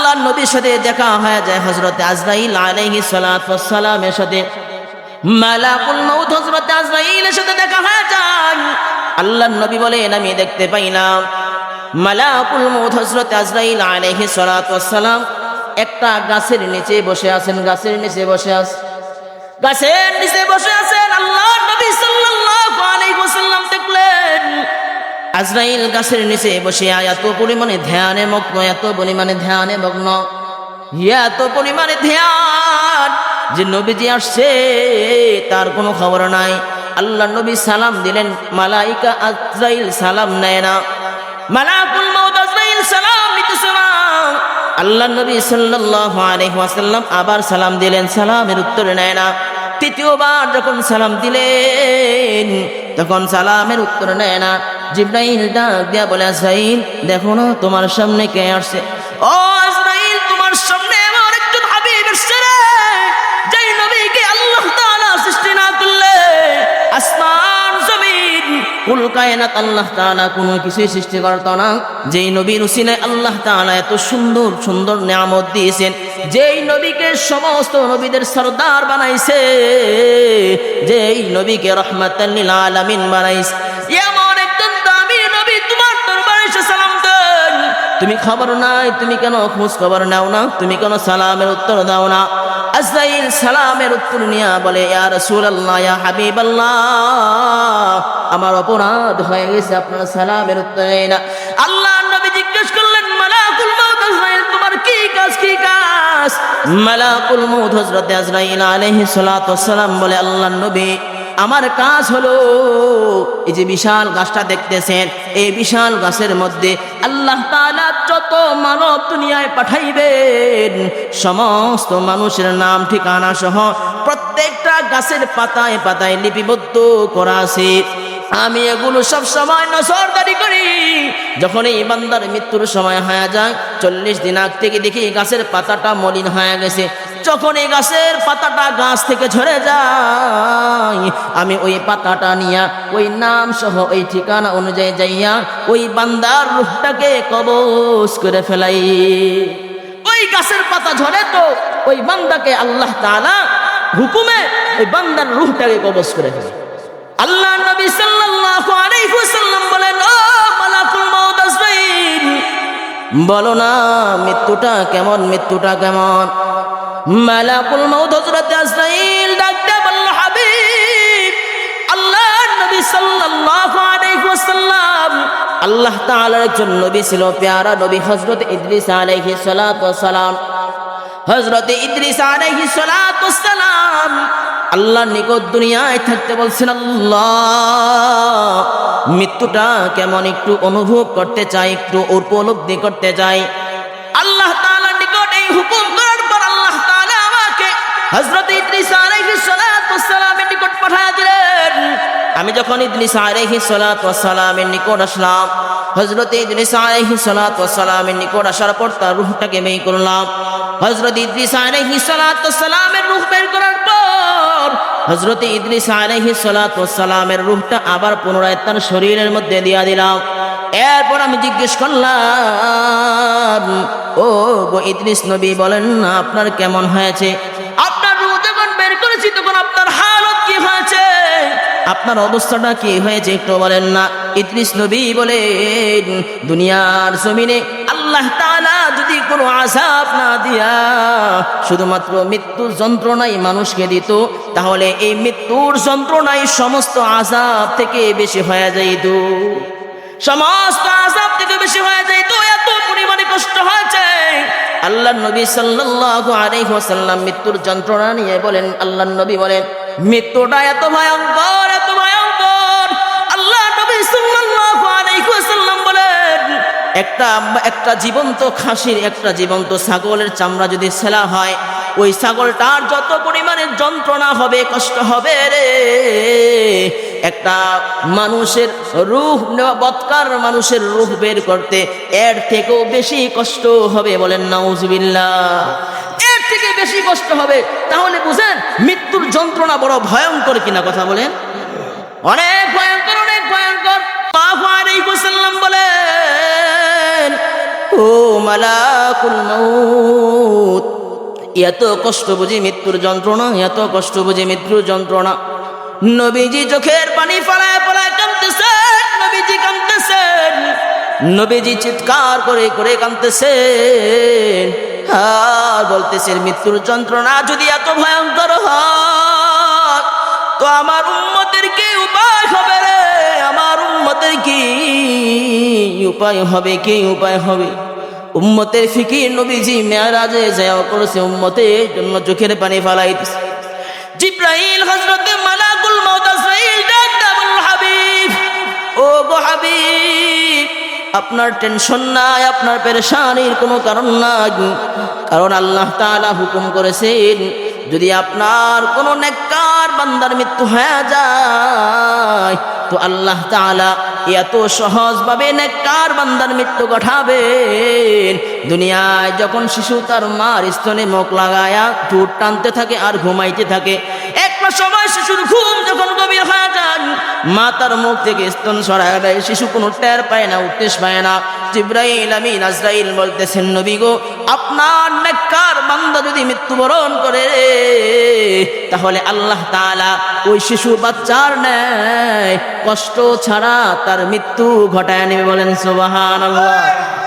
আল্লাহ নবীর সাথে দেখা হয়ে যায় হজরত আজরাইল আলাইহি সালামের সাথে। দেখতে সালাম একটা গাছের নিচে বসে আছেন, গাছের নিচে বসে আছে গাছের নিচে বসে আছেন আল্লাহ আজরাইল গাছের নিচে বসে এত পরিমাণে ধ্যানে মগ্ন, এত পরিমাণে ধ্যানে মগ্ন। এত পরিমাণে ধ্যান যে নবীজি আসছে, তার কোনো খবর নাই। আল্লাহ নবী সালাম দিলেন, মালাইকা আজরাইল সালাম নেয় না। মালাকুল মাউত আজরাইল সালাম নিতেছে না আল্লাহ নবী সাল্লাল্লাহু আলাইহি ওয়াসাল্লাম আবার সালাম দিলেন, সালামের উত্তর নেয় না। তৃতীয়বার যখন সালাম দিলেন, তখন সালামের উত্তর নেয় না। জিব্রাইল ডাক দিয়া বলে, আজরাইল, দেখো না, তোমার সামনে কে আসছে? ও আজরাইল, তোমার সামনে এমন একজন হাবিব এসছে রে, যেই নবীকে আল্লাহ তাআলা সৃষ্টি না করলে আসমান, জমিন কুল কায়নাত আল্লাহ তাআলা কোনো কিছুই সৃষ্টি করত না। যেই নবীর উসিলায় আল্লাহ তাআলা এত সুন্দর সুন্দর নিয়ামত দিয়েছেন, যেই নবীকে সমস্ত নবীদের সর্দার বানাইছে, যেই নবীকে রহমাতাল লিল আলামিন বানাইছে, এমন তুমি খবর নাই, তুমি কেন খোঁজ খবর নাও না? তুমি কেন সালামের উত্তর দাও না? আজরাইল সালামের উত্তর নিয়া বলে, ইয়া রাসূলুল্লাহ, ইয়া হাবিবাল্লাহ। আমার অপরাধ হয়ে গেছে, আপনার সালামের উত্তর না। আল্লাহ নবী জিজ্ঞেস করলেন, মালাকুল মাউত আজরাইল, তোমার কি কাজ কি কাজ? মালাকুল মাউত হযরত আজরাইল আলাইহিস সালাতু বলে, আল্লাহ নবী আমার কাজ হলো এই যে বিশাল গাছটা দেখতেছেন, এই বিশাল গাছের মধ্যে আল্লাহ তাআলা যত মানব দুনিয়ায় পাঠাইবেন, সমস্ত মানুষের নাম, ঠিকানা সহ প্রত্যেকটা গাছের পাতায় পাতায় লিপিবদ্ধ করা আছে। আমি এগুলো সব সময় নজরদারি করি। যখন এই বান্দার মৃত্যুর সময় হয়ে যায়, চল্লিশ দিন আগ থেকে দেখি গাছের পাতাটা মলিন হয়ে গেছে। যখন এই গাছের পাতাটা গাছ থেকে ঝরে যায়, আমি ওই পাতাটা নিয়া, ওই নাম সহ ওই ঠিকানা অনুযায়ী যাইয়া ওই বান্দার রূপটাকে কবজ করে ফেলাই। ওই গাছের পাতা ঝরে তো ওই বান্দাকে আল্লাহ তাআলা হুকুমে ওই বান্দার রূহটাকে কবজ করে ফেলে। আল্লাহ নবী সাল্লাল্লাহু আলাইহি ওয়াসাল্লাম বলেন, ও মালাকুল মাউত আজরাইল, বলো না মৃত্যুটা কেমন মৃত্যুটা কেমন? মালাকুল হযরত আজরাইল ডাকতে বলল, হাবিব আল্লাহ নবী সাল্লাল্লাহু আলাইহি ওয়াসাল্লাম আল্লাহ তাআলার একজন নবী ছিল, পেয়ারা নবী হযরত ইদ্রিস সালাতু ওয়াস সালাম হজরত ইদ্রিস সালাতু সালাম আল্লাহ নিকট দুনিয়ায় থাকতে বলছেন, আল্লাহ, মৃত্যুটা কেমন একটু অনুভব করতে চাই, একটু উপলব্ধি করতে চাই। আল্লাহ তাআলার নিকট এই হুকুম হযরত ইদ্রিস আলাইহিস সালাতু সালামের নিকট পাঠিয়ে দিলেন। আমি যখন ইদ্রিস আলাইহিস সালাতু সালামের নিকট আসলাম হজরত ইদ্রিস আলাইহিস সালাতু সালামের নিকট আসার পর তার রূহটাকে বের করলাম। হজরত ইদ্রিস আলাইহিস সালাতু সালামের রূহ বের করার পর হজরত ইদ্রিস আলাইহিস সালাতু সালামের রূহটা আবার পুনরায় তার শরীরের মধ্যে দিয়া দিলাম। এরপর আমি জিজ্ঞেস করলাম, ও গো ইদ্রিস নবী, বলেন না, আপনার কেমন হয়েছে? তখন আপনার হালত কি হয়েছে? আপনার অবস্থাটা কি হয়েছে একটু বলেন না। ইদ্রিস নবী বলেন, দুনিয়ার জমিনে আল্লাহ তাআলা যদি কোনো আযাব না দিয়া শুধুমাত্র মৃত্যুর যন্ত্রণাই মানুষকে দিত, তাহলে এই মৃত্যুর যন্ত্রণাই সমস্ত আযাব থেকে বেশি হয়ে যাইত। সমস্ত আযাব থেকে বেশি হয়ে যাইত। এত পরিমাণে কষ্ট হয়েছে। আল্লাহ নবী সাল্লাল্লাহু আলাইহি ওয়াসাল্লাম মৃত্যুর যন্ত্রণা নিয়ে বলেন আল্লাহ নবী বলেন, মৃত্যুটা এত ভয়ঙ্কর এত ভয়ঙ্কর। আল্লাহ নবী সাল্লাল্লাহু আলাইহি ওয়াসাল্লাম বলেন, একটা একটা জীবন্ত খাসির, একটা জীবন্ত ছাগলের চামড়া যদি ছেলা হয় ওই ছাগলটার যত পরিমাণে যন্ত্রণা হবে, কষ্ট হবে রে। একটা মানুষের রূহ নেওয়া, বৎকার মানুষের রূহ বের করতে এর থেকেও বেশি কষ্ট হবে বলেন, নাউজুবিল্লাহ। এর থেকে বেশি কষ্ট হবে। তাহলে বুঝেন, মৃত্যুর যন্ত্রণা বড় ভয়ঙ্কর কিনা কথা বলেন? অনেক ভয়ঙ্কর অনেক ভয়ঙ্কর। সাল্লাম বলেন, ও মালাকুল মউত এত কষ্ট বুঝি মৃত্যুর যন্ত্রণা এত কষ্ট বুঝি মৃত্যুর যন্ত্রণা। নবীজি চোখের পানি ফলায় ফলায় কাঁদতেছেন, নবীজি কাঁদতেছেন, নবীজি চিৎকার করে করে কাঁদতেছেন। আর বলতেছেন, মৃত্যুর যন্ত্রণা যদি এত ভয়ঙ্কর হয়, তো আমার উম্মতের কি উপায় হবে রে? আমার উম্মতের কি উপায় হবে, কি উপায় হবে? উম্মতের ফিকির নবীজি মেয়ারাজে যাওয়া করেছে উম্মতের জন্য চোখের পানি ফালাইতেছে জিব্রাইল হযরতে মালাকুল মউত আজরাইল ডাক দেয়া বলল, হাবিব ও গো হাবিব আপনার টেনশন নাই আপনার পেরেশানির কোনো কারণ নাই। কারণ আল্লাহ তাআলা হুকুম করেছেন যদি আপনার কোনো নেককার বান্দার মৃত্যু হয়ে যায় তো আল্লাহ তাআলা এত সহজভাবে নেককার বান্দার মৃত্যু ঘটাবেন। দুনিয়ায় যখন শিশু তার মার স্তনে মুখ লাগায়া ঠোঁট টানতে থাকে আর ঘুমাইতে থাকে সময় শিশুর ঘুম যখন গভীর হয়ে যান মা মুখ থেকে স্তন সরায় দেয়। শিশু কোনো টের পায় না উত্তেশ পায় না। জিব্রাইল আমি নাজরাইল বলতেছেন, নবী গো, আপনার নেককার বান্দা যদি মৃত্যুবরণ করে, তাহলে আল্লাহ তাআলা ওই শিশু বাচ্চার নেয় কষ্ট ছাড়া তার মৃত্যু ঘটায় নেবে বলেন, সুবহানাল্লাহ।